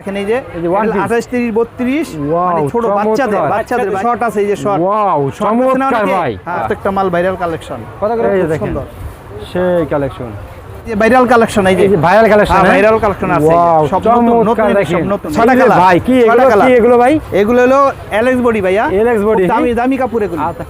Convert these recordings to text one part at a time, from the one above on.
দেখেন এই যে। আঠাশ তিরিশ বত্রিশ মানে ছোট বাচ্চাদের বাচ্চাদের শর্ট আছে এই যে শর্ট চমৎকার ভাই। প্রত্যেকটা মাল ভাইরাল কালেকশন কত করে দেখেন। সুন্দর। সেই কালেকশন ভাইরাল কালেকশন এই যে এই যে ভাইরাল কালেকশন হ্যাঁ, viral collection আছে। এই যে। ওয়াও সব নতুন, নতুন, সব নতুন। এই ছয়টা ভাই কি এগুলো কি এগুলো ভাই? এগুলো হলো এলএক্স বডি ভাইয়া। LX body, দামি দামি কাপড় এগুলো। আচ্ছা।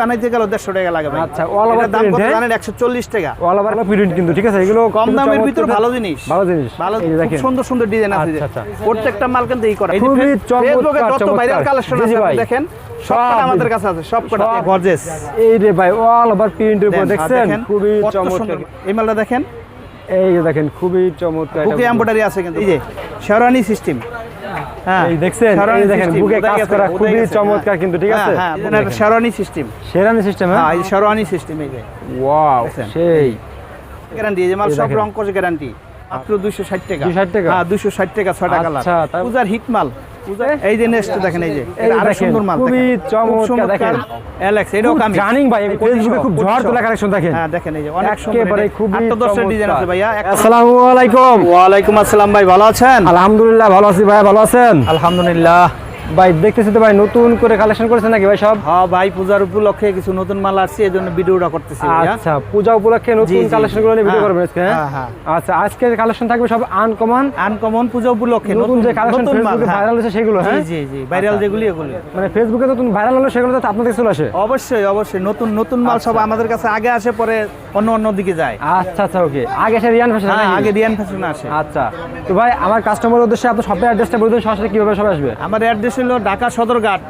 বানাইতে গেল দেড়শো টাকা লাগে ভাই। আচ্ছা, all over দাম কত হ্যাঁ? জানেন? একশো চল্লিশ টাকা। অল ওভার প্রিন্ট কিন্তু ঠিক আছে? এগুলো কম দামের ভিতর ভালো জিনিস। ভালো ভালো সুন্দর সুন্দর ডিজাইন আছে। আচ্ছা। প্রত্যেকটা মাল কিন্তু এই করা খুবই চমৎকার, ফেসবুকে যত ভাইরাল কালেকশন জি, জি আছে ভাই। দেখেন সব আমাদের কাছে আছে সব কটা গর্জেস এই রে ভাই অল ওভার প্রিন্টের উপর দেখছেন? খুবই চমৎকার। এই মালটা দেখেন। এই যে দেখেন খুবই চমৎকার বুকে এমব্রয়ডারি আছে কিন্তু। এই যে। শেরওয়ানি সিস্টেম হ্যাঁ এই দেখছেন? এই দেখেন বুকে কাজ করা খুবই চমৎকার হ্যাঁ। কিন্তু ঠিক আছে? হ্যাঁ হ্যাঁ শেরওয়ানি সিস্টেম শেরানি সিস্টেম হ্যাঁ? হ্যাঁ এই শেরওয়ানি সিস্টেম এই যে। ওয়াও সেই। গ্যারান্টি এই মাল সব রং কোর্স গ্যারান্টি মাত্র 260 টাকা। 260 টাকা? হ্যাঁ 260 টাকা 6 টাকা আচ্ছা, পূজার হিট মাল। এই যে নেক্সট দেখেন এই যে সুন্দর মাল খুবই চমৎকার দেখেন। অ্যালেক্স এটাও কামি জানিং ভাই ফেসবুকে খুব ঝড় তোলা কালেকশন দেখেন। হ্যাঁ দেখেন এই যে অনেক সুন্দর একেবারে এটা। খুবই আটটা ডিজাইন আছে ভাইয়া আসসালামু আলাইকুম। ওয়ালাইকুম আসসালাম ভাই ভালো আছেন? আলহামদুলিল্লাহ ভালো আছি ভাই ভালো আছেন? আলহামদুলিল্লাহ। ভাই দেখতেছি তো ভাই নতুন করে কালেকশন করেছেন নাকি ভাই সব? হ্যাঁ ভাই পূজার উপলক্ষে কিছু নতুন মাল আসছে এই জন্য ভিডিওটা করতেছি আচ্ছা পূজা উপলক্ষে নতুন কালেকশনগুলো নিয়ে ভিডিও করবেন আজকে হ্যাঁ? হ্যাঁ, হ্যাঁ। আচ্ছা আজকের কালেকশন থাকবে সব আনকমন আনকমন পূজা উপলক্ষে নতুন যে কালেকশন ফেসবুকে। ভাইরাল হয়েছে সেগুলো হ্যাঁ? জি জি ভাইরাল যেগুলি এগুলি। মানে ফেসবুকে নতুন ভাইরাল হলো সেগুলো তো আপনাদের চলে আসে? অবশ্যই অবশ্যই নতুন নতুন মাল সব আমাদের কাছে আগে আসে পরে অন্য অন্য দিকে যায়। আচ্ছা আচ্ছা ওকে আগে সে রিয়ান ফ্যাশন হ্যাঁ আগে রিয়ান ফ্যাশন আসে। আচ্ছা। তো ভাই আমার কাস্টমার উদ্দেশ্যে আপনার শপের অ্যাড্রেসটা বলে দিন সরাসরি কীভাবে সবাই আসবে? আমার অ্যাড্রেস হলো ঢাকা সদরঘাট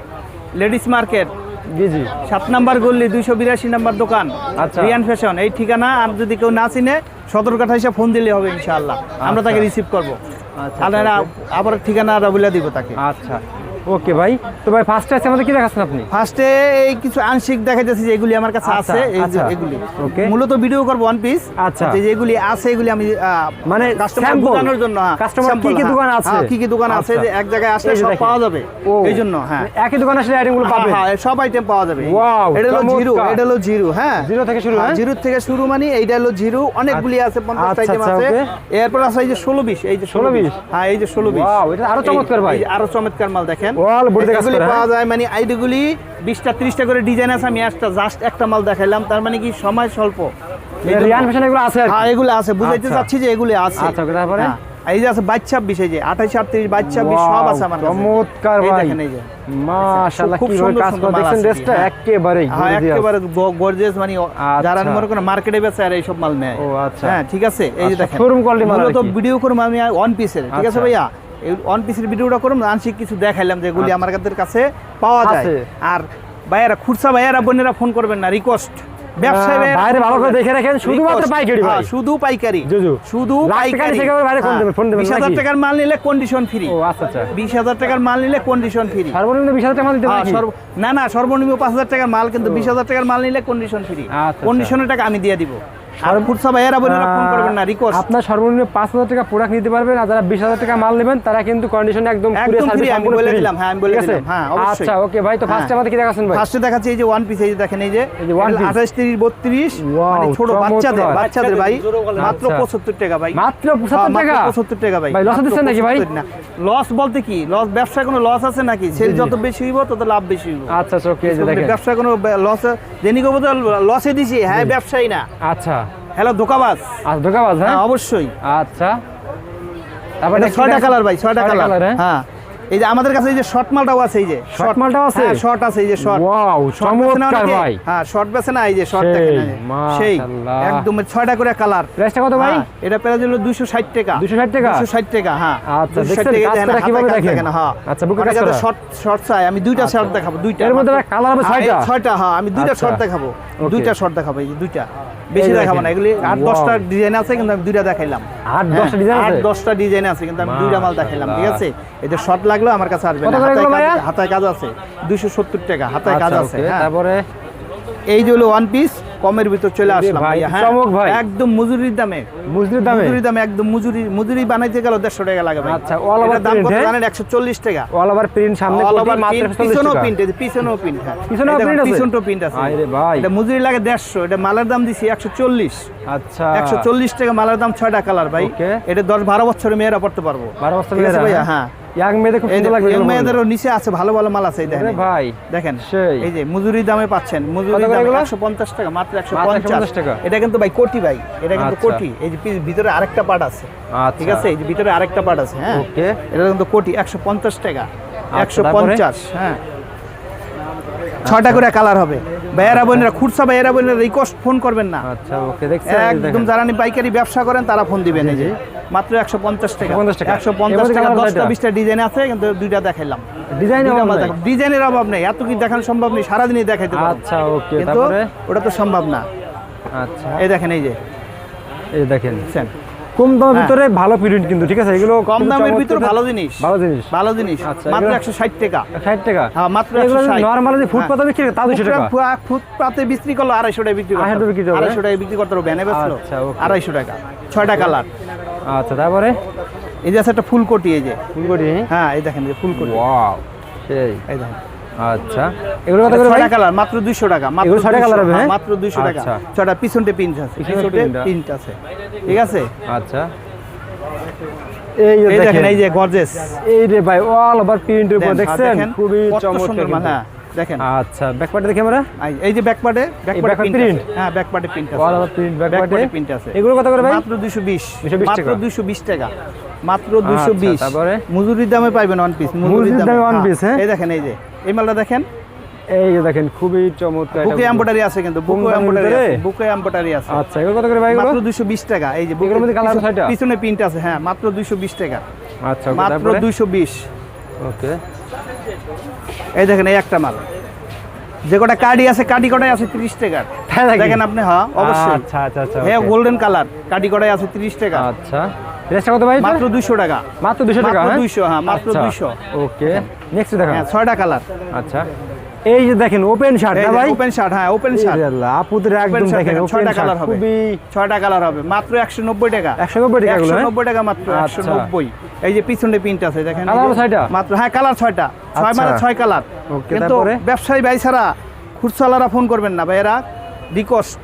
লেডিস মার্কেট। জি জি। সাত নাম্বার গল্লি দুইশো বিরাশি নাম্বার দোকান। আচ্ছা। রিয়ান ফ্যাশন এই ঠিকানা আর যদি কেউ না চিনে সদরঘাট হিসেবে ফোন দিলে হবে ইনশাআল্লাহ। আমরা তাকে রিসিভ করব। আচ্ছা, আবার ঠিকানা বলে দিব তাকে। আচ্ছা। ওকে ভাই তো ভাই ফার্স্টে আছে আমাদের কি দেখাচ্ছেন আপনি ফার্স্টে এই কিছু আংশিক দেখা যাচ্ছে যে এগুলি আমার কাছে আচ্ছা, আছে এই যে আচ্ছা। এগুলি Okay. মূলত ভিডিও করব ওয়ান পিস আচ্ছা। যেগুলি আছে এগুলি আমি মানে কাস্টমার? বোঝানোর জন্য হ্যাঁ, Customer sample, কি কি হ্যাঁ। দোকান আছে? হ্যাঁ, কি কি দোকান আছে আচ্ছা। যে এক জায়গায় আসলে সব পাওয়া যাবে এই জন্য হ্যাঁ একই দোকানে আসলে আইটেমগুলো হ্যাঁ, পাবে হ্যাঁ, সব আইটেম পাওয়া যাবে Wow, এটা হলো জিরো এটা হলো জিরো হ্যাঁ জিরো থেকে শুরু হ্যাঁ জিরো থেকে শুরু মানে এইটা হলো জিরো অনেকগুলি আছে পঞ্চাশ আচ্ছা, আইটেম আছে এরপর আছে এই যে ষোলো বিশ এই যে 16 বিশ? হ্যাঁ এই যে ষোলো বিশ Wow, এটা আরও চমৎকার ভাই। আরও চমৎকার মাল দেখেন বডিতে কাজ করা, হ্যাঁ? পাওয়া যায় মানে আইডিগুলি বিশটা ত্রিশটা করে ডিজাইন আছে আমি একটা জাস্ট একটা মাল দেখাইলাম তার মানে কি সময় স্বল্প রিয়ান ফ্যাশন এগুলো আছে হ্যাঁ এগুলো আছে বুঝাইতে আচ্ছা। চাচ্ছি যে এগুলি আছে আচ্ছা, তারপরে? হ্যাঁ, এই যে আছে বাইশ ছাব্বিশ এই যে আঠাইশ আটত্রিশ বাইশ ছাব্বিশ সব আছে আমার। চমৎকার ভাই দেখেন এই যে মাশাআল্লাহ কি সুন্দর কাজ করে দেখছেন ড্রেসটা। একেবারেই হ্যাঁ একেবারে গর্জিয়াস মানে আচ্ছা। যারা মনে করেন মার্কেটে বেচে আর এইসব মাল নেয় ও, আচ্ছা। হ্যাঁ ঠিক আছে এই যে আচ্ছা, দেখেন showroom quality মাল কি? ভিডিও করুন আমি ওয়ান পিসের ঠিক আছে। ভাইয়া এই ওয়ান পিসের ভিডিওটা করুন আংশিক কিছু দেখাইলাম যেগুলি আচ্ছা। আমার কাছে পাওয়া যায়। আর ভাইয়ারা খুরসা ভাইয়ারা বোনেরা ফোন করবেন না রিকোয়েস্ট ব্যবসায়ী আহ, ভাইয়েরা বাইরে ফোন ভালো করে দেখে রাখেন, শুধুমাত্র পাইকারি ভাই। হ্যাঁ, শুধু পাইকারি। জি, জি। শুধু পাইকারি। নিচে কেউ বাইরে ফোন দেবেন, ফোন দেবেন বিশ হাজার নাকি? টাকার মাল নিলে কন্ডিশন ফ্রি ও আচ্ছা আচ্ছা। বিশ হাজার টাকার মাল নিলে কন্ডিশন ফ্রি সর্বনিম্ন বিশ হাজার মাল দিতে হ্যাঁ, পারি না না সর্বনিম্ন পাঁচ হাজার টাকার মাল কিন্তু বিশ হাজার টাকার মাল নিলে কন্ডিশন ফ্রি কন্ডিশনের টাকা আমি দিয়ে দিব। আর ফুটসা ভাইয়েরা বোনেরা ফোন করবেন না রিকোয়েস্ট আপনার সর্বনিম্ন পাঁচ হাজার টাকা প্রোডাক্ট নিতে পারবেন আর যারা বিশ হাজার টাকা মাল নেবেন তারা কিন্তু কন্ডিশন একদম একদম courier আমি বলে দিলাম, হ্যাঁ, আমি বলে দিলাম, হ্যাঁ, অবশ্যই। আচ্ছা ওকে ভাই তো ফার্স্টে হ্যাঁ। আমাদের কি দেখাচ্ছেন ভাই? ফার্স্টে দেখাচ্ছি এই যে ওয়ান পিস এই যে দেখেন এই যে এই যে one piece। আঠাশ তিরিশ বত্রিশ Wow, মানে ছোট বাচ্চাদের বাচ্চাদের ভাই মাত্র আচ্ছা। পঁচাত্তর টাকা ভাই। মাত্র পঁচাত্তর টাকা? পঁচাত্তর টাকা ভাই। ভাই, loss দিচ্ছেন নাকি ভাই? লস বলতে কি? লস ব্যবসায় কোনো লস আছে নাকি? সেল। যত বেশি হইব তত লাভ বেশি হইব। আচ্ছা আচ্ছা ওকে এই যে দেখেন। ব্যবসায় কোনো লস দেনি কবো লসে দিছি হ্যাঁ ব্যবসায়ী না। আচ্ছা। হ্যালো ধোকাবাজ। আজ ঢোকাবাজ হ্যাঁ? হ্যাঁ অবশ্যই। আচ্ছা। তারপরে ছয়টা কালার ভাই ছয়টা কালার হ্যাঁ? হ্যাঁ। এই যে আমাদের কাছে এই যে শর্ট মালটাও আছে এই যে Short মালটাও আছে? শর্ট আছে এই যে শর্ট ওয়াও চমৎকার ভাই। হ্যাঁ শর্ট বেছে না এই যে শর্ট দেখেন সেই একদম ছয়টা করে কালার প্রাইসটা কত ভাই? এটা প্রাইস হলো 260 টাকা। 260 টাকা? 260 টাকা হ্যাঁ। আচ্ছা, 260 দেখছেন টাকা কাজ দেখেন, করা কীভাবে দেখেন? হ্যাঁ। আচ্ছা, বুকে কাজ করা? শর্ট শর্ট চাই আমি দুইটা শর্ট দেখাবো দুইটা এর মধ্যে কালার হবে হ্যাঁ, এই ছয়টা? ছয়টা হ্যাঁ আমি দুইটা আচ্ছা। শর্ট দেখাবো। দুইটা শর্ট দেখাবো এই যে দুইটা। বেশি দেখাবো না এগুলি আট দশটা ডিজাইন আছে কিন্তু আমি দুইটা দেখাইলাম। আট হ্যাঁ, দশটা ডিজাইন আট দশটা ডিজাইন আছে কিন্তু আমি দুইটা মাল দেখাইলাম ঠিক আছে? এদের শর্ট লাগল আমার কাছে আসবে না। হাতায় কাজ- কাজ আছে দুইশো সত্তর টাকা হাতায় কাজ আচ্ছা আছে হ্যাঁ। তারপরে? এই যে হলো ওয়ান পিস কমের ভিতর চলে আসলাম ভাই, হ্যাঁ? চমক ভাই। একদম মজুরির দামে। মুসলিম দামে? মজুরি দামে একদম মজুরি মজুরি বানাইতে গেল দেড়শো টাকা লাগে ভাই। আচ্ছা, over এটার দাম কত হ্যাঁ? জানেন? একশো চল্লিশ টাকা। অল ওভার প্রিন্ট সামনে print, 140 পিছনেও প্রিন্ট আছে পিছনেও প্রিন্ট হ্যাঁ। দেখেন, print আছে? পিছনটাও প্রিন্ট আছে। আরে ভাই। এটা মজুরি লাগে দেড়শো এটা মালের দাম দিছি একশো চল্লিশ। আচ্ছা। একশো চল্লিশ টাকা মালের দাম ছয়টা কালার ভাই. এটা দশ বারো বছরের মেয়েরা পড়তে পারব। বারো বছর মেয়েরা, হ্যাঁ? ইয়াং মেয়েদের খুব সুন্দর লাগবে young মেয়েদেরও নিচে আছে ভালো ভালো মাল আছে দেখেন। ভাই দেখেন সেই। এই যে মজুরি দামে পাচ্ছেন মজুরি কত করে দামে এগুলো? একশো পঞ্চাশ টাকা মাত্র একশো মাত্র পঞ্চাশ 150 টাকা। এটা কিন্তু ভাই কোটি ভাই এটা কিন্তু আচ্ছা। কোটি। এই যে ভিতরে আরেকটা পার্ট আছে। আচ্ছা। ঠিক আছে? এই যে ভিতরে আরেকটা পার্ট আছে হ্যাঁ? ওকে। এটা কিন্তু কোটি একশো পঞ্চাশ টাকা। আচ্ছা, একশো তারপরে? পঞ্চাশ হ্যাঁ। ছয়টা করে কালার হবে। ভাইয়েরা বোনেরা খুরসা ভাইয়েরা বোনেরা রিকোয়েস্ট ফোন করবেন না। আচ্ছা ওকে দেখছেন একদম যারা নি পাইকারি ব্যবসা করেন তারা ফোন দিবেন এই যে। মাত্র একশো পঞ্চাশ টাকা। 150 টাকা। একশো পঞ্চাশ টাকা দশটা কয়টা? বিশটা ডিজাইন আছে কিন্তু দুইটা দেখাইলাম। ডিজাইনের অভাব নেই। এত কি দেখানো সম্ভব নেই সারাদিনই দেখাইতে। আচ্ছা ওকে কিন্তু তারপরে? ওটা তো সম্ভব না। আচ্ছা। এই দেখেন এই যে। এই দেখেন? কম দামের হ্যাঁ। ভিতরে ভালো প্রিন্ট কিন্তু ঠিক আছে? এগুলো কম দামের ভিতরে ভালো জিনিস। ভালো জিনিস। ভালো জিনিস। আচ্ছা, মাত্র এগুলো- একশো ষাট টাকা। ষাট টাকা? হ্যাঁ মাত্র এগুলো একশো নর্মাল যে ফুটপাতে বিক্রি করে তা দুশো টাকা? ফুটপাতে বিক্রি করল আড়াইশো টাকা বিক্রি করতে আড়াইশো টাকা বিক্রি করবে? আড়াইশো টাকা বিক্রি করতে ভ্যানে বেচলো। আচ্ছা, okay. আড়াইশো টাকা। ছয়টা কালার। আচ্ছা তারপরে? এই যে আছে একটা ফুলকটি এই যে। ফুলকড়ি হ্যাঁ এই দেখেন যে ফুলকটি ওয়াও সেই। এই দেখেন। আচ্ছা। এগুলো কত করে ভাই? কালার মাত্র দুইশো টাকা মাত্র এগুলো ছয়টা 200 হবে, হ্যাঁ, হ্যাঁ? মাত্র দুইশো টাকা। ছয়টা পিছনটে পিঞ্চ আছে পিছনতে পিন আছে। ঠিক আছে? আচ্ছা। এই দেখেন এই যে গর্জেস এই রে ভাই অল ওভার প্রিন্টের উপর দেখছেন? খুবই চমৎকার হ্যাঁ। দেখেন। আচ্ছা ব্যাকপার্টে দেখি আমরা। এই- যে ব্যাকপার্টে ব্যাকপার্টে backpack প্রিন্ট? হ্যাঁ ব্যাকপার্টে প্রিন্ট অল আছে ওভার প্রিন্ট ব্যাকপার্টে ব্যাকপার্টে প্রিন্ট আছে। এগুলো কত করে ভাই? মাত্র 220 220 মাত্র 220 টাকা। মাত্র আচ্ছা, 220 তারপরে? মজুরির দামে পাইবেন ওয়ান পিস মজুরির দামে one piece, হ্যাঁ? এই দেখেন এই যে। এই মালটা দেখেন। এই যে দেখেন খুবই চমৎকার বুকে এমব্রয়ডারি আছে কিন্তু। বুকে এমব্রয়ডারি আছে। বুকে এমব্রয়ডারি আছে। আচ্ছা এগুলো কত করে ভাই এগুলো? মাত্র 220 টাকা। এই যে এগুলোর মধ্যে পিছনে- ছয়টা? পিছনে প্রিন্ট আছে। হ্যাঁ মাত্র 220 টাকা। আচ্ছা মাত্র 220 ওকে। এই দেখেন এই একটা মাল। যে কটা কার্ডি আছে কার্ডি কটাই আছে 30 টাকার। দেখেন আপনি হ্যাঁ অবশ্যই। আচ্ছা আচ্ছা আচ্ছা হ্যাঁ গোল্ডেন কালার কার্ডি কটাই আছে 30 টাকা। আচ্ছা। প্রাইসটা কত ভাই মাত্র 200 টাকা। মাত্র 200 টাকা মাত্র হ্যাঁ? 200 হ্যাঁ মাত্র আচ্ছা, 200 ওকে নেক্সট দেখেন। হ্যাঁ ছয়টা কালার আচ্ছা। এই যে দেখেন ওপেন শার্ট না ভাই ওপেন শার্ট হ্যাঁ ওপেন শার্ট আপুদের একদম দেখেন ওপেন colour হবে। খুবই ছয়টা কালার হবে মাত্র 190 টাকা 190 টাকা এগুলো, হ্যাঁ? 190 টাকা মাত্র আচ্ছা। 190 এই যে পিছনে প্রিন্ট আছে দেখেন যে, ছয়টা? মাত্র হ্যাঁ কালার ছয়টা ছয় আচ্ছা। মানে ছয় কালার Okay, কিন্তু তারপরে? ব্যবসায়ী ভাই ছাড়া খুচরালারা ফোন করবেন না ভাইয়েরা রিকোয়েস্ট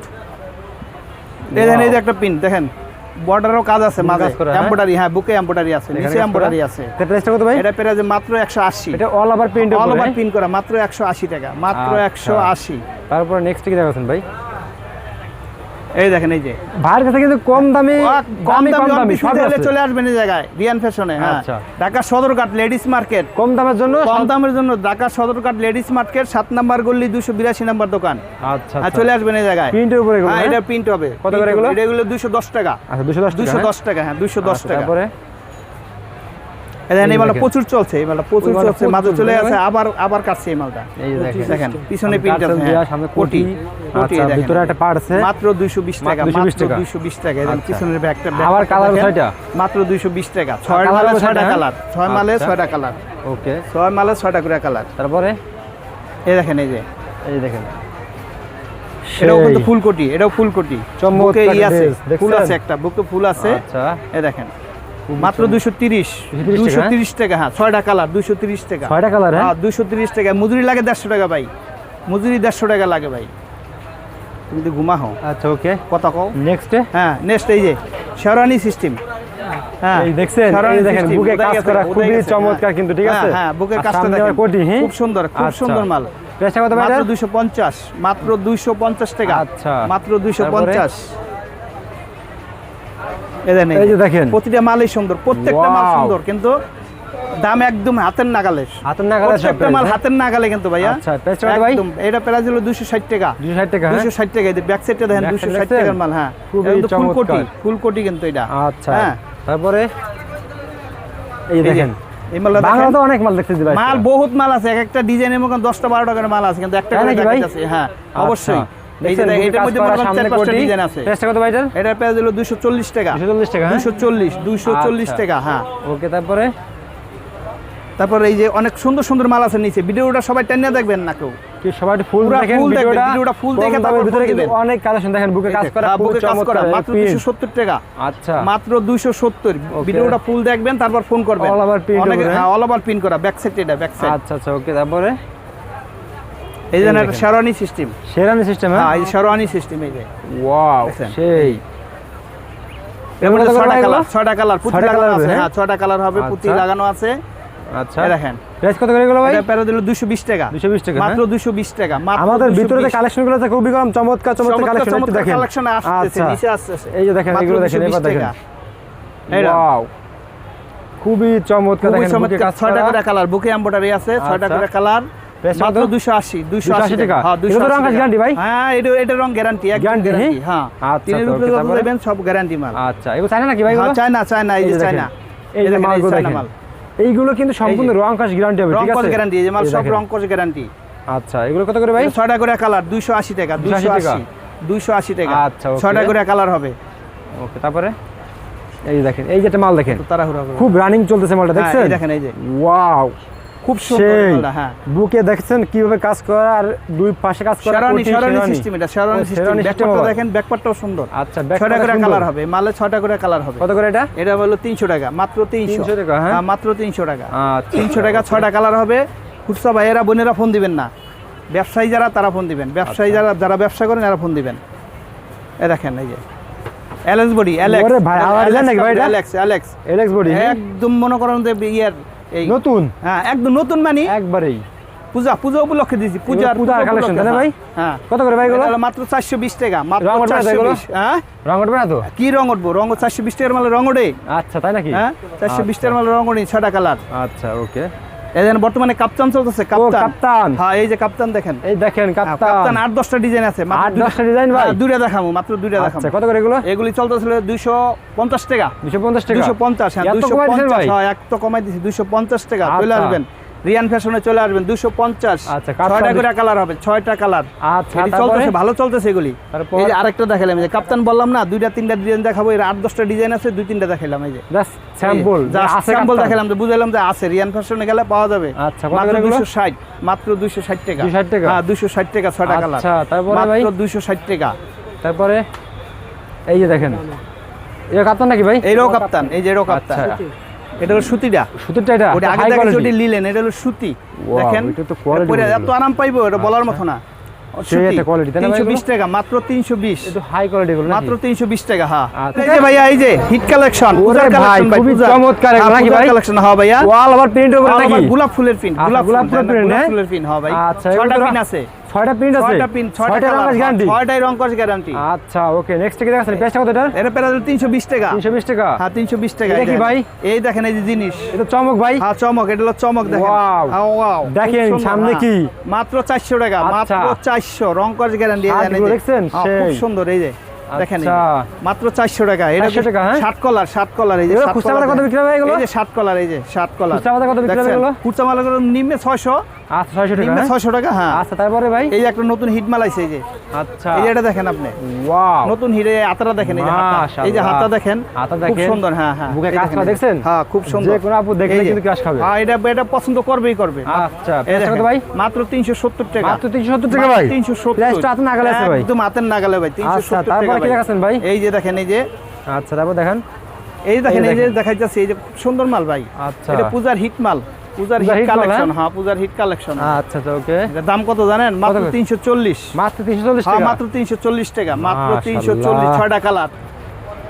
দেখেন এই যে একটা প্রিন্ট দেখেন বর্ডারও কাজ আছে মাঝে। হ্যাঁ? এমব্রয়ডারি হ্যাঁ বুকে এমব্রয়ডারি আছে নিচে এমব্রয়ডারি আছে। এটা প্রাইসটা কত ভাই? এটা প্রাইস যে মাত্র 180 এটা all over print all over print করা মাত্র 180 টাকা মাত্র আচ্ছা। 180 তারপর নেক্সট কি দেখাচ্ছেন ভাই? এই দেখেন এই যে। ভাইয়ের কাছে কিন্তু কম দামি কম দামি কম দামি সব চলে আসবেন এই জায়গায় রিয়ান ফ্যাশনে হ্যাঁ। আচ্ছা। Dhaka Sadarghat ladies market. কম দামের জন্য কম দামের জন্য Dhaka Sadarghat ladies market 7 number দুশো বিরাশি নাম্বার দোকান। আচ্ছা হ্যাঁ আচ্ছা চলে আসবেন এই জায়গায়। প্রিন্টের উপরে এগুলো হ্যাঁ হ্যাঁ? এটা প্রিন্ট হবে। কত করে এগুলো? এগুলো দুশো দশ টাকা। আচ্ছা দুশো দশ দুশো টাকা 210 টাকা হ্যাঁ দুশো দশ আচ্ছা, টাকা। তারপরে? দেখেন, এই এই মালটা প্রচুর চলছে এই মালটা প্রচুর চলছে মাঝে চলে চলছে, আছে আবার আবার কাটছে এই মালটা। দেখেন। দেখেন পিছনে সামনে প্রিন্ট আছে কাঁচের দেয়া, সামনে কোটি কোটি। কোটি দেখেন। ভিতরে একটা পার্ট আছে। মাত্র দুইশো বিশ মাত্র 220 টাকা। দুইশো বিশ টাকা এরকম। পিছনের ব্যাগটা আবার colour ছয়টা? মাত্র দুইশো বিশ টাকা ছয় মালে ছয়টা ছয়টা? কালার ছয় মালে। ছয়টা কালার। ওকে। ছয় মালে ছয়টা করে কালার। তারপরে? এই দেখেন এই যে। এই দেখেন। এটাও কিন্তু ফুলকটি এটাও ফুলকটি। চমৎকার ই আছে ফুল আছে একটা বুকে ফুল আছে। আচ্ছা। এই দেখেন। মাত্র দুশো তিরিশ। 230 দুশো তিরিশ টাকা হ্যাঁ ছয়টা কালার দুশো তিরিশ টাকা। ছয়টা কালার হ্যাঁ? হ্যাঁ দুশো তিরিশ টাকা। মজুরি লাগে দেড়শো টাকা ভাই। মজুরি দেড়শো টাকা লাগে ভাই। তুমি তো ঘুমা হও আচ্ছা ওকে। কথা কও। নেক্সটে হ্যাঁ নেক্সট এই যে শেরানি সিস্টেম হ্যাঁ দেখছেন শেরওয়ানি এই দেখেন বুকে কাজ করা খুবই চমৎকার। কিন্তু ঠিক আছে? হ্যাঁ, হ্যাঁ বুকের কাজটা দেখেন কোটি খুব সুন্দর খুব আচ্ছা। সুন্দর মাল। প্রাইসটা কত ভাই মাত্র এটার? দুইশো পঞ্চাশ মাত্র দুইশো পঞ্চাশ টাকা। আচ্ছা। মাত্র দুইশো তারপরে? পঞ্চাশ। এই দেখেন, যে দেখেন। প্রতিটা মালই সুন্দর প্রত্যেকটা মাল সুন্দর কিন্তু দাম একদম হাতের নাগালে। হাতের নাগালে প্রত্যেকটা মাল হাতের নাগালে কিন্তু ভাইয়া। আচ্ছা, ভাই? একদম এটা প্রাইস হলো দুশো ষাট টাকা। দুশো ষাট টাকা হ্যাঁ? দুশো ষাট টাকা ব্যাক সাইডটা দেখেন Back দুশো side ষাট দেখছেন? টাকার মাল হ্যাঁ। খুবই এটা কিন্তু এটা। আচ্ছা হ্যাঁ। তারপরে? এই এই দেখেন। এই মালটা বাংলা তো অনেক মাল দেখতে দিবে মাল বহুত মাল আছে এক একটা ডিজাইনের মতন দশটা বারো টাকার মাল আছে কিন্তু একটা করে হ্যাঁ অবশ্যই। এই যে দেখছেন, দেখ- বুকে কাজ করা, করেন সামনে চার পাঁচটা কোটি। ডিজাইন আছে। প্রাইসটা কত ভাই এটার? এটার প্রাইস হলো দুশো চল্লিশ টাকা। 240 টাকা, হ্যাঁ? দুশো চল্লিশ দুশো চল্লিশ। টাকা হ্যাঁ। ওকে তারপরে? তারপর এই যে অনেক সুন্দর সুন্দর মাল আছে নিচে। ভিডিওটা সবাই টেনে দেখবেন না কেউ। সবাই ফুল দেখেন ভিডিওটা? ভিডিওটা দেখে তারপর ভিতরে ফোন অনেক কালেকশন দেখেন বুকে কাজ করা হ্যাঁ, বুকে কাজ করা মাত্র print। দুশো সত্তর টাকা। আচ্ছা। মাত্র দুইশো সত্তর। ভিডিওটা ফুল দেখবেন তারপর ফোন করবেন। Over print হ্যাঁ? অল ওভার প্রিন্ট করা ব্যাক সাইড এটা ব্যাক সাইড আচ্ছা আচ্ছা ওকে তারপরে? এই যে একটা শেরওয়ানি সিস্টেম শেরানি সিস্টেম হ্যাঁ? হ্যাঁ এই শেরওয়ানি সিস্টেম এই যে। ওয়াও সেই। ভাই কালার? ছয়টা কালার পুঁতি লাগানো আছে। হ্যাঁ? হ্যাঁ কালার হবে পুঁতি আচ্ছা। লাগানো আছে। আচ্ছা। দেখেন। প্রাইস কত করে এগুলো ভাই? এটা প্যারা দিল দুশো বিশ টাকা 220 টাকা, মাত্র আমাদের ভিতরে যে কালেকশনগুলো আছে খুবই কম চমৎকার চমৎকার কালেকশন দেখেন। আচ্ছা। নিচে এই যে দেখেন মাত্র এগুলো দেখেন এবার দেখেন। ওয়াও খুবই চমৎকার দেখেন ছয়টা করা কালার বুকে এমব্রয়ডারি আছে ছয়টা আচ্ছা। করে কালার 280। এইগুলো কিন্তু সম্পূর্ণ রং গ্যারান্টি হবে ঠিক আছে? গ্যারান্টি এই মাল সব। রং গ্যারান্টি আচ্ছা এগুলো কত করে ভাই? করে কালার দুইশো আশি টাকা 280 দুইশো টাকা? আচ্ছা। করে কালার হবে। ওকে তারপরে? এই দেখেন এই যে একটা মাল দেখেন। তাড়াহুড়া খুব রানিং চলতেছে মালটা হ্যাঁ, দেখছেন? এই দেখেন এই যে। ওয়াও খুব সুন্দর হ্যাঁ। বুকে দেখছেন কীভাবে কাজ করা আর দুই পাশে কাজ করা শেরানি শেরানি। সিস্টেম এটা শেরানি সিস্টেম ব্যাকপার্টটা দেখেন ব্যাকপার্টটাও সুন্দর। আচ্ছা ছয়টা করে কালার হবে মালে ছয়টা করে কালার হবে। কত করে এটা? এটা হলো তিনশো টাকা মাত্র তিনশো। 300 টাকা, হ্যাঁ? মাত্র তিনশো টাকা। আচ্ছা। তিনশো টাকা ছয়টা কালার হবে। খুচরা ভাইয়েরা বোনেরা ফোন দিবেন না। ব্যবসায়ী যারা তারা ফোন দিবেন। ব্যবসায়ী আচ্ছা। যারা যারা ব্যবসা করেন এরা ফোন দিবেন। এ দেখেন এই যে। অ্যালেক্স বডি অ্যালেক্স ভাই, জানেন নাকি ভাই এটা? অ্যালেক্স অ্যালেক্স এলেক্স বডি একদম মনে করেন যে ইয়ার এই নতুন? হ্যাঁ একদম নতুন মানে। একবারেই। পূজা পূজা উপলক্ষে দিয়েছি পূজার পূজার কালেকশন তাই ভাই? হ্যাঁ। কত করে ভাই এগুলো? মাত্র চারশো বিশ টাকা মাত্র রং উঠবে না তো চারশো এগুলো? বিশ হ্যাঁ? রং উঠবে না তো? কি রং উঠবো? রং চারশো বিশ টাকার মালে রং ওঠে। আচ্ছা তাই নাকি? হ্যাঁ চারশো বিশ টাকার মালে রং ওঠে ছটা কালার। আচ্ছা ওকে। এখানে বর্তমানে কাপ্তান চলতেছে কাপ্তান হ্যাঁ এই যে কাপ্তান দেখেন। এই দেখেন হ্যাঁ, কাপ্তান কাপ্তান আট দশটা ডিজাইন আছে আট দশটা ডিজাইন ভাই? হ্যাঁ, দুইটা দেখাবো মাত্র দুইটা আচ্ছা দেখাবো। কত করে এগুলো? এগুলি চলতেছিল দুইশো পঞ্চাশ টাকা। দুইশো পঞ্চাশ টাকা? দুইশো পঞ্চাশ হ্যাঁ দুইশো পঞ্চাশ ভাই? হ্যাঁ এক তো কমাই দিছি দুইশো পঞ্চাশ টাকা চলে আচ্ছা। আসবেন। রিয়ান ফ্যাশনে চলে আসবেন দুশো পঞ্চাশ। আচ্ছা, ছয়টা করে কালার হবে ছয়টা কালার। আচ্ছা চলতেছে ভালো চলতেছে এগুলি? এই যে আরেকটা দেখালাম যে কাপ্তান বললাম না দুইটা তিনটা ডিজাইন দেখাবো এর আট দশটা ডিজাইন আছে দুই তিনটা দেখালাম এই যে। স্যাম্পল স্যাম্পল দেখালাম যে বুঝালাম যে আছে রিয়ান ফ্যাশনে গেলে পাওয়া যাবে। আচ্ছা, মাত্র দুশো ষাট মাত্র দুশো ষাট টাকা। 260 টাকা? হ্যাঁ দুশো ষাট টাকা ছয়টা কালার। তারপরে মাত্র দুশো ষাট টাকা। তারপরে? এই যে দেখেন। এটা কাপ্তান নাকি ভাই? এইটাও কাপ্তান এই যে এটাও কাপ্তান। এটা হলো সুতিটা। সুতিরটা এটা ওটা আগে দেখেছি। লিলেন এটা হলো সুতি দেখেন? এটা তো quality পরে এত আরাম পাইবো এটা বলার মতো না। মাত্র তিনশো বিশ। হাই কোয়ালিটি মাত্র তিনশো বিশ টাকা হ্যাঁ ভাইয়া এই যে হিট কালেকশন চমৎকার? কালেকশন হ্যাঁ ভাইয়া। ওয়াল আবার প্রিন্ট হবে আবার নাকি? গোলাপ ফুলের পিন আচ্ছা, গোলাপ গোলাপ ফুলের হ্যাঁ? পিন হ্যাঁ ভাই। আচ্ছা, আছে। ছয়টা প্রিন্ট আছে ছয়টা পিন ছয়টা ছয়টা কালার গ্যারান্টি ছয়টাই রং কস গ্যারান্টি আচ্ছা ওকে নেক্সট কি দেখাচ্ছেন পেজটা কত এটা এটা পেরা তিনশো বিশ টাকা 320 টাকা হ্যাঁ তিনশো বিশ টাকা এটা কি ভাই? এই দেখেন এই যে জিনিস এটা চমক ভাই হ্যাঁ চমক এটা হলো চমক দেখেন Wow! হ্যাঁ, wow! দেখেন, সামনে হ্যাঁ। কি? মাত্র চারশো টাকা আচ্ছা। মাত্র চারশো রং কস গ্যারান্টি হাতগুলো দেখছেন? খুব সুন্দর এই যে দেখেন এই। আচ্ছা। মাত্র চারশো টাকা এটা 400 টাকা, হ্যাঁ? কলার ষাট কলার এই যে খুচরা কলার কত বিক্রি হবে এগুলো? এই যে ষাট কলার এই যে ষাট কলার খুচরা কত বিক্রি এগুলো? খুচরা নিম্নে ছয়শো আচ্ছা ছয়শো টাকা হ্যাঁ? ছয়শো টাকা হ্যাঁ। আচ্ছা তারপরে ভাই? এই একটা নতুন হিট মাল আছে এই যে। আচ্ছা। এই এটা দেখেন আপনি। ওয়াও। নতুন হিরে হাতাটা দেখেন এই যে দেখেন খুব সুন্দর হ্যাঁ হ্যাঁ। বুকে এই দেখছেন? হ্যাঁ খুব সুন্দর। যে কোনো আপু দেখলে এই যে। কিন্তু ক্রাশ খাবে। হ্যাঁ এটা এটা পছন্দ করবেই করবে। আচ্ছা এই পেজটা কত দেখেন, ভাই? মাত্র 370 টাকা। মাত্র 370 টাকা ভাই? তিনশো সত্তর। প্রাইসটা হাতে নাগালে আছে ভাই। একদম হাতের নাগালে ভাই তিনশো আচ্ছা সত্তর তারপরে কি ভাই। ভাই? এই যে দেখেন এই যে। আচ্ছা তারপর দেখেন। এই দেখেন এই যে। দেখাইতেছে এই যে খুব সুন্দর মাল ভাই। আচ্ছা। এটা পূজার হিট মাল। পূজার হিট কালেকশন হ্যাঁ? হ্যাঁ পূজার হিট কালেকশন আচ্ছা আচ্ছা ওকে দাম কত জানেন মাত্র করে? 340 মাত্র 340 হ্যাঁ টাকা মাত্র 340 টাকা মাত্র মাশাআল্লাহ। 340 ছয়টা কালার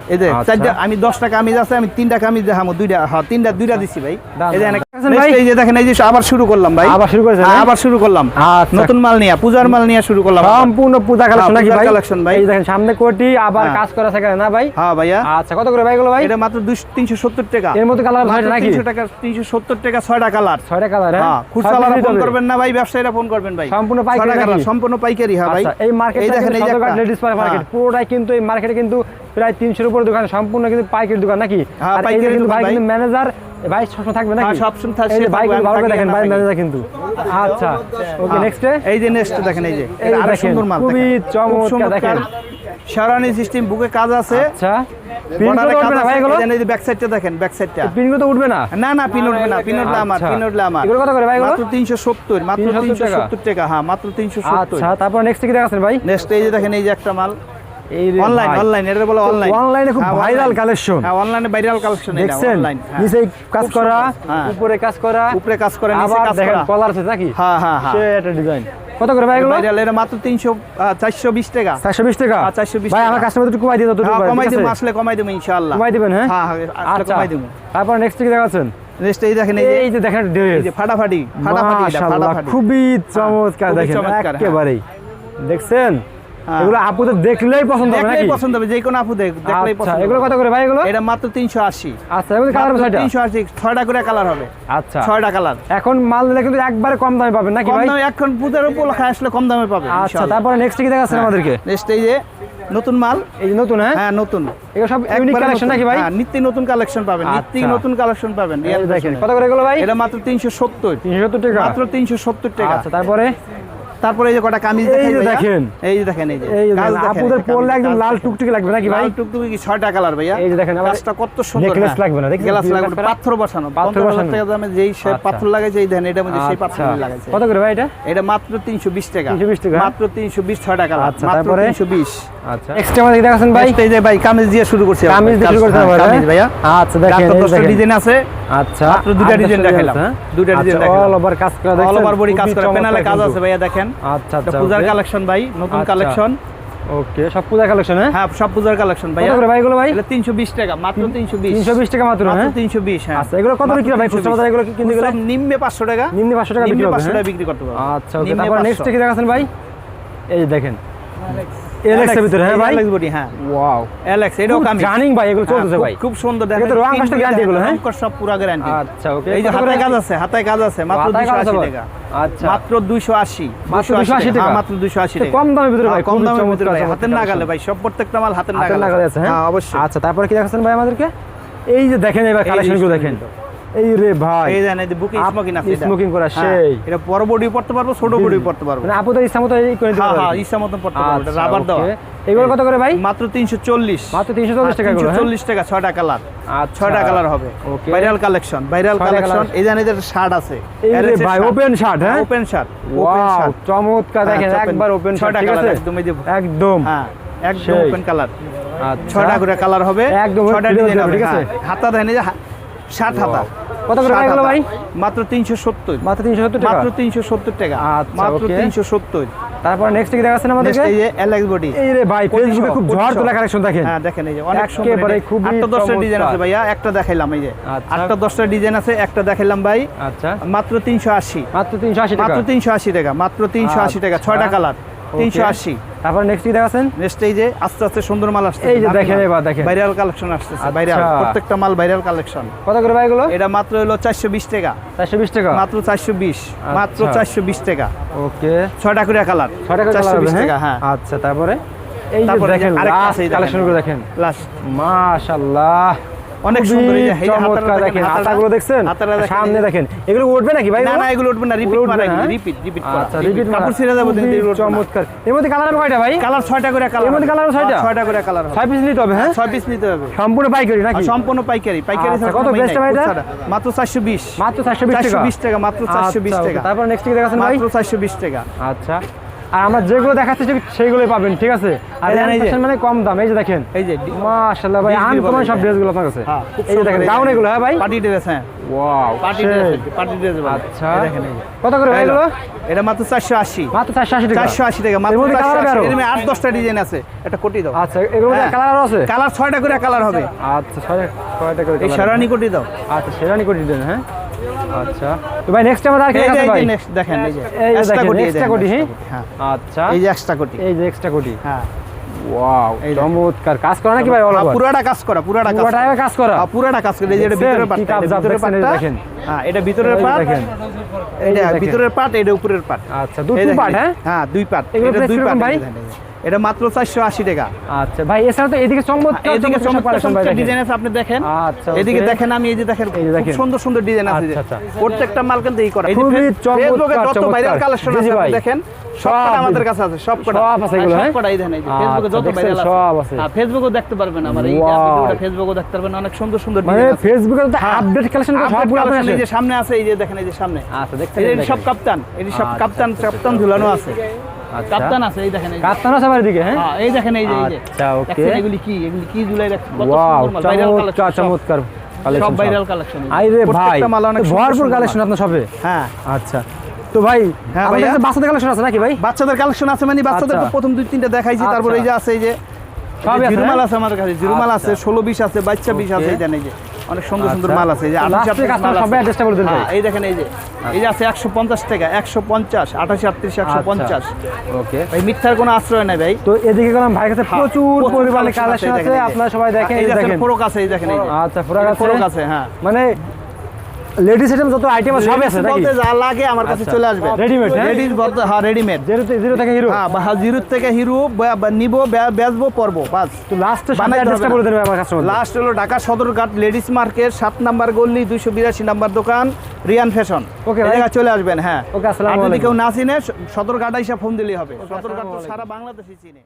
এই যে আচ্ছা। চারটা আমি 10 কামিজ আছে আমি তিনটা কামিজ দেখামো দুইটা হ্যাঁ তিনটা দুইটা দিছি ভাই এই যে ভাই? এই যে দেখেন এই যে আবার শুরু করলাম ভাই আবার শুরু করেছেন, হ্যাঁ, হ্যাঁ? আবার শুরু করলাম আচ্ছা। নতুন মাল নিয়ে পূজার মাল নিয়ে শুরু করলাম সম্পূর্ণ পূজা কালেকশন হ্যাঁ, নাকি ভাই collection ভাই। এই দেখেন সামনে কোটি আবার। কাজ করা থাকে না ভাই হ্যাঁ ভাইয়া আচ্ছা কত করে ভাই গুলো ভাই এটা মাত্র 370 টাকা এর মধ্যে কালার ছয়টা নাকি 300 টাকা 370 টাকা কালার কালার হ্যাঁ খুচরা ফোন করবেন না ভাই ব্যবসায়ীরা ফোন করবেন ভাই সম্পূর্ণ পাইকারি? সম্পূর্ণ পাইকারি হ্যাঁ ভাই আচ্ছা, এই মার্কেট এই দেখেন এই যে। Ladies market. পুরোটাই কিন্তু এই মার্কেটে কিন্তু প্রায় তিনশোর উপরে দোকান সম্পূর্ণ কিন্তু পাইকারি দোকান নাকি? হ্যাঁ, ভাই। কিন্তু ম্যানেজার ভাই সবসময় থাকবে নাকি? হ্যাঁ, সবসময় থাকবে, ভাই ভালো করে দেখেন ভাই ম্যানেজার কিন্তু। আচ্ছা। ওকে নেক্সটে এই যে নেক্সট দেখেন এই যে আরও সুন্দর মাল খুবই চমৎকার দেখেন। শেরওয়ানি সিস্টেম বুকে কাজ আছে। আচ্ছা। পিনগুলো তো উঠবে না ভাই এগুলো? ব্যাক সাইডটা দেখেন ব্যাক সাইডটা পিনগুলো তো উঠবে না? না না পিন উঠবে না পিন উঠলে আমার। পিন উঠলে আমার। এগুলো কত করে ভাই এগুলো? মাত্র তিনশো সত্তর মাত্র 370 সত্তর টাকা। হ্যাঁ মাত্র তিনশো সত্তর। তারপর নেক্সট কি দেখাচ্ছেন ভাই? নেক্সট এই যে দেখেন এই যে একটা মাল। অনলাইন অনলাইন এটা বলে অনলাইন অনলাইনে খুব ভাইরাল কালেকশন হ্যাঁ অনলাইনে ভাইরাল কালেকশন দেখছেন? অনলাইন নিচে কাজ করা হ্যাঁ। উপরে কাজ করা। উপরে কাজ করে নিচে কাজ করা। কলার আছে নাকি? হ্যাঁ হ্যাঁ হ্যাঁ। সে ডিজাইন কত করে ভাই এগুলো? ভাইরাল এটা মাত্র টাকা। চারশো বিশ টাকা? হ্যাঁ, 420 ভাই আমার কাস্টমার একটু কমাই দিন যতটুকু হ্যাঁ কমাই ঠিক দেবো আসলে কমাই দেবো ইনশাআল্লাহ। কমাই দিবেন হ্যাঁ? হ্যাঁ আচ্ছা। কমাই দেবো। তারপর নেক্সট কি দেখাচ্ছেন? নেক্সট এই দেখেন এই যে দেখেন এই যে ফাটাফাটি ফাটাফাটি এটা ফাটাফাটি। খুবই চমৎকার দেখেন। একেবারেই। দেখছেন। এগুলো আপুদের দেখলেই পছন্দ হবে নাকি? পছন্দ হবে যে কোনো আপু দেখলেই আচ্ছা পছন্দ এগুলো কত করে ভাই এগুলো? এটা মাত্র তিনশো আশি। আচ্ছা এগুলো কালার তিনশো আশি ছয়টা করে কালার হবে। আচ্ছা। ছয়টা কালার এখন মাল নিলে কিন্তু একবারে কম দামে পাবেন নাকি কম ভাই? দামে এখন পূজার উপলক্ষে আসলে কম দামে পাবে আচ্ছা তারপরে নেক্সট কি দেখাচ্ছেন আমাদেরকে? নেক্সট এই যে নতুন মাল। এই নতুন হ্যাঁ? হ্যাঁ নতুন। এগুলো সব ইউনিক কালেকশন নাকি ভাই? হ্যাঁ, নিত্য নতুন কালেকশন পাবেন নিত্য আচ্ছা। নতুন কালেকশন পাবেন। রিয়াল দেখেন কত করে এগুলো ভাই? এটা মাত্র তিনশো সত্তর। তিনশো সত্তর টাকা। মাত্র তিনশো সত্তর টাকা। আচ্ছা তারপরে? তারপরে এই যে কটা কামিজ এই যে দেখেন। এই যে দেখেন এই যে এই যে দেখেন, দেখেন, আপুদের পরলে একদম লাল টুকটুকি লাগবে নাকি ভাই লাল টুকটুকি কি ছয়টা কালার ভাইয়া এই যে দেখেন আবার কাজটা কত সুন্দর necklace হ্যাঁ। লাগবে না, দেখছেন? গ্লাস লাগবে? পাথর বসানো পাথর বসানো। টাকা দামে যেই সে আচ্ছা। পাথর লাগাইছে এই দেখেন এটা মধ্যে সেই পাথর আচ্ছা। লাগাইছে কত করে ভাই এটা এটা মাত্র তিনশো বিশ টাকা 320 টাকা? মাত্র তিনশো বিশ ছয়টা কালার আচ্ছা, মাত্র তারপরে? তিনশো বিশ আচ্ছা এক্সট্রা আমাদের দেখাচ্ছেন ভাই এই যে ভাই কামিজ দিয়ে শুরু করছি কামিজ দিয়ে শুরু করতে হ্যাঁ, হবে কামিজ ভাইয়া আচ্ছা দেখেন এই দেখেন। ডিজাইন আছে আচ্ছা মাত্র দুইটা ডিজাইন দেখাইলাম। হ্যাঁ? দুইটা ডিজাইন আচ্ছা, দেখাইলাম। all over কাজ করা অল ওভার বডি কাজ করে। পেনালে কাজ আছে ভাইয়া দেখেন। আচ্ছা আচ্ছা পূজার কালেকশন ভাই নতুন আচ্ছা। কালেকশন ওকে সব পূজা কালেকশন হ্যাঁ? হ্যাঁ সব পূজার কালেকশন কত ভাইয়া করে ভাই এগুলো ভাই? এটা তিনশো বিশ টাকা মাত্র তিনশো বিশ। তিনশো বিশ টাকা মাত্র হ্যাঁ? তিনশো বিশ হ্যাঁ। আচ্ছা এগুলো কত বিক্রি ভাই খুচরা বাজারে এগুলো কিনতে গেলে? নিম্নে পাঁচশো টাকা। নিম্নে পাঁচশো টাকা বিক্রি নিম্নে হবে পাঁচশো হ্যাঁ? টাকা বিক্রি করতে পারব। আচ্ছা ওকে। তারপর নেক্সট কি দেখাচ্ছেন ভাই? এই দেখেন। এলএক্স এর ভিতরে হ্যাঁ ভাই? অ্যালেক্স বডি হ্যাঁ। ওয়াও অ্যালেক্স এটাও কামি জানিং ভাই এগুলো চলতেছে ভাই। খুব সুন্দর এটা রং কাজটা guarantee এগুলো, হ্যাঁ? সব পুরা গ্যারান্টি আচ্ছা ওকে এই যে হাতায় কাজ আছে হাতায় কাজ আছে মাত্র 280 টাকা। আচ্ছা। মাত্র 280 মাত্র 280 টাকা? হ্যাঁ, মাত্র 280 টাকা। কম দামের ভিতরে হ্যাঁ, ভাই, কম দামের ভিতরে ভাই হাতের নাগালে ভাই সব প্রত্যেকটা মাল হাতের নাগালে আছে হ্যাঁ? অবশ্যই। আচ্ছা তারপরে কি দেখাচ্ছেন ভাই আমাদেরকে? এই যে দেখেন এবার এই কালেকশনগুলো দেখেন। এই রে ভাই। এই জানেন এই বুকে স্মোকিং আছে এটা। করা, হ্যাঁ, সেই। এটা বড় বডি পড়তে পারব ছোট বডি পড়তে পারব। মানে আপুদের ইচ্ছা মতো এই করে দিতে হ্যাঁ হ্যাঁ পারবে ইচ্ছা পড়তে পারব এটা আচ্ছা, রাবার দেওয়া। এগুলো কত করে ভাই? মাত্র 340 মাত্র 340 টাকা করে হ্যাঁ? 340 টাকা ছয়টা কালার ছয়টা কালার হবে। Okay. Viral collection viral collection এই জানেন এদের শার্ট আছে। এই রে ভাই ওপেন শার্ট হ্যাঁ? ওপেন শার্ট ওপেন শার্ট চমৎকার হ্যাঁ, দেখেন একবার ওপেন শার্ট ঠিক আছে? একদম এই যে একদম। হ্যাঁ একদম ওপেন কালার আচ্ছা। ছয়টা করে কালার হবে একদম। ছয়টা ডিজাইন হবে, ঠিক আছে? হ্যাঁ, হাতা দেখেন এই যে ষাট হাতা। কত করে এগুলো ভাই? মাত্র 370 মাত্র 370 টাকা? মাত্র 370 টাকা। আচ্ছা, তারপর নেক্সট কি দেখাচ্ছেন হ্যাঁ দেখেন অনেক সুন্দর ডিজাইন আছে ভাইয়া একটা দেখাইলাম এই যে। 8 10 ডিজাইন আছে একটা দেখাইলাম ভাই। আচ্ছা। মাত্র 380 মাত্র 380 টাকা। মাত্র 380 টাকা আচ্ছা। টাকা 6টা কালার 380 তারপর নেক্সট কি দেখাচ্ছেন? নেক্সট এই যে আস্তে আস্তে সুন্দর মাল আসছে এই যে দেখেন এবার দেখেন। ভাইরাল কালেকশন আচ্ছা। ভাইরাল প্রত্যেকটা মাল ভাইরাল কালেকশন কত করে ভাই এগুলো? এটা মাত্র হলো চারশো বিশ টাকা। 420 টাকা? মাত্র চারশো বিশ। মাত্র আচ্ছা। চারশো বিশ টাকা। ওকে। ছয়টা করে কালার 6 টাকা চারশো বিশ টাকা হ্যাঁ? হ্যাঁ। আচ্ছা তারপরে? এই যে দেখেন আরেকটা আছে, কালেকশনগুলো দেখেন। লাস্ট মাশাআল্লাহ। অনেক সুন্দর এই হাতাটা দেখেন হাতাগুলো দেখছেন? দেখেন, সামনে দেখেন। এগুলো উঠবে নাকি ভাই না এগুলো? না এগুলো? উঠবে না রিপিট মারা? রিপিট রিপিট আচ্ছা রিপিট কাপড় ছিঁড়ে যাবে এগুলো চমৎকার। এর মধ্যে কালার হবে কয়টা ভাই? কালার ছয়টা করে কালারের মধ্যে colour ছয়টা? ছয়টা করে কালার হবে। ছয় পিস নিতে হবে হ্যাঁ? ছয় পিস নিতে হবে। সম্পূর্ণ পাইকারি নাকি? সম্পূর্ণ পাইকারি। পাইকারি আচ্ছা, কত কোনো price টা নাই, ভাই এটা? মাত্র চারশো বিশ। মাত্র 420 টাকা। চারশো বিশ টাকা মাত্র চারশো বিশ আচ্ছা, okay। টাকা তারপর নেক্সট কি দেখাচ্ছেন ভাই? মাত্র চারশো বিশ টাকা। আচ্ছা। আর আমরা যেগুলো দেখাচ্ছি সেইগুলোই পাবেন ঠিক আছে? আর মানে কম দাম এই যে দেখেন। এই যে মাশাআল্লাহ ভাই বিক্রি আনকমন সব। ড্রেসগুলো আপনার কাছে। হ্যাঁ, এই যে দেখেন গাউন এগুলো হ্যাঁ ভাই? পার্টি ড্রেস হ্যাঁ। Wow party dress party dress আচ্ছা দেখেন এই যে। কত করে ভাই এগুলো? এটা মাত্র চারশো আশি। মাত্র 480 টাকা। চারশো আশি টাকা মাত্র মধ্যে চারশো colour হবে আশি। আরও? এর মধ্যে আট দশটা ডিজাইন আছে এটা কোটি দাও। আচ্ছা মধ্যে হ্যাঁ। কালার আছে? কালার ছয়টা করে কালার হবে। আচ্ছা ছয় ছয়টা করে এই শেরানি কোটি দাও। আচ্ছা শেরানি কোটি দিবেন হ্যাঁ? আচ্ছা। তো ভাই নেক্সট আমাদের আর কি যে ভাই নেক্সট দেখেন এই যে দেখেন, কোটি, দেখেন, কোটি, হ্যাঁ? হ্যাঁ। আচ্ছা। এই যে এক্সট্রা কোটি। এই যে এক্সট্রা কোটি। হ্যাঁ। ওয়াও চমৎকার। কাজ করা নাকি ভাই অল হ্যাঁ, ওভার পুরাটা কাজ করা পুরাটা কাজ পুরোটা। কাজ করা? হ্যাঁ, পুরাটা কাজ করে। এই যে এটা ভিতরের পার্ট ভিতরের পার্টটা দেখেন। হ্যাঁ এটা ভিতরের পার্ট দেখেন। এটা ভিতরের পার্ট এটা উপরের পার্ট আচ্ছা দুই পার্ট হ্যাঁ? হ্যাঁ দুই পার্ট এটা দুই পার্ট ভাই? এটা মাত্র চারশো আশি টাকা আচ্ছা ভাই এছাড়া তো এদিকে চমৎকার এদিকে চমৎকার ডিজাইন আছে আপনি দেখেন আচ্ছা, এদিকে দেখেন আমি এই যে দেখেন। সুন্দর সুন্দর ডিজাইন আছে আচ্ছা, আচ্ছা। প্রত্যেকটা মাল কিন্তু এই করা খুবই চমৎকার, ফেসবুকে যত। ভাইরাল কালেকশন আছে আপনি দেখেন সব আমাদের কাছে আছে সব কটা সব আছে এগুলো, সব হ্যাঁ? কটা এই দেখেন ফেসবুকে আচ্ছা, যত ভাইরাল আছে সব আছে। হ্যাঁ ফেসবুকেও দেখতে পারবেন আমার এই. ভিডিওটা ফেসবুকেও দেখতে পারবেন অনেক সুন্দর সুন্দর মানে ডিজাইন আছে ফেসবুকে তো আপডেট কালেকশন সবগুলো আপনার এই যে সামনে আছে এই যে দেখেন এই যে সামনে আচ্ছা দেখছেন এই সব কাপ্তান এই সব আচ্ছা, কাপ্তান কাপ্তান ঝুলানো আছে আচ্ছা। কাপ্তান আছে এই দেখেন এই আছে আমার এদিকে হ্যাঁ? এই দেখেন এই যে এই যে। আচ্ছা, okay. এগুলি কি? এগুলি কি ঝুলাই রাখছে কত সুন্দর মাল। ভাইরাল চমৎকার কালেকশন সব। ভাইরাল কালেকশন আই রে ভাই তো ভরপুর কালেকশন আপনার সবে? হ্যাঁ। আচ্ছা। তো ভাই হ্যাঁ, আমাদের বাচ্চাদের কালেকশন আছে নাকি ভাই? বাচ্চাদের কালেকশন আছে মানে বাচ্চাদের তো আচ্ছা। প্রথম দুই তিনটা দেখাইছি তারপর এই যে আছে এই যে আছে, জিরুমাল হ্যাঁ? আছে আমাদের কাছে জিরুমাল আছে আচ্ছা। ষোলো বিশ আছে বাচ্চা বিশ আছে এই দেন যে। অনেক সুন্দর সুন্দর আচ্ছা। মাল আছে এই যে বলে দেন হ্যাঁ, এই দেখেন এই যে এই যে আছে একশো পঞ্চাশ টাকা একশো পঞ্চাশ আঠাশ আটত্রিশ একশো পঞ্চাশ। ওকে। ভাই মিথ্যার কোনো আশ্রয় নাই ভাই। তো এদিকে গেলাম ভাই কাছে হ্যাঁ, প্রচুর পরিমাণে কালেকশন আছে। আপনারা সবাই দেখেন এই দেখেন। ফোরক আছে এই দেখেন আচ্ছা ফোরাক আছে। ফোরক আছে হ্যাঁ। মানে লেডিস আইটেম যত আইটেম আছে সবই আছে নাকি? বলতে যা লাগে আমার কাছে আচ্ছা। চলে আসবে। Readymade, হ্যাঁ? রেডি বলতে হ্যাঁ রেডিমেড জিরো জিরো থেকে হিরো হ্যাঁ বা জিরো থেকে হিরো নিবো বেচবো পরবো বাস। তো লাস্টে অ্যাড্রেসটা বলে ভাই আমার কাস্টমার লাস্ট হলো ঢাকা সদরঘাট লেডিস মার্কেট সাত নাম্বার দুইশো বিরাশি নাম্বার দোকান রিয়ান ফ্যাশন ভাই। জায়গায় চলে আসবেন হ্যাঁ। আসসালামু যদি আলাইকুম। কেউ না চিনে সদরঘাট এসে ফোন দিলেই হবে। সদরঘাট তো সারা বাংলাদেশে চিনে।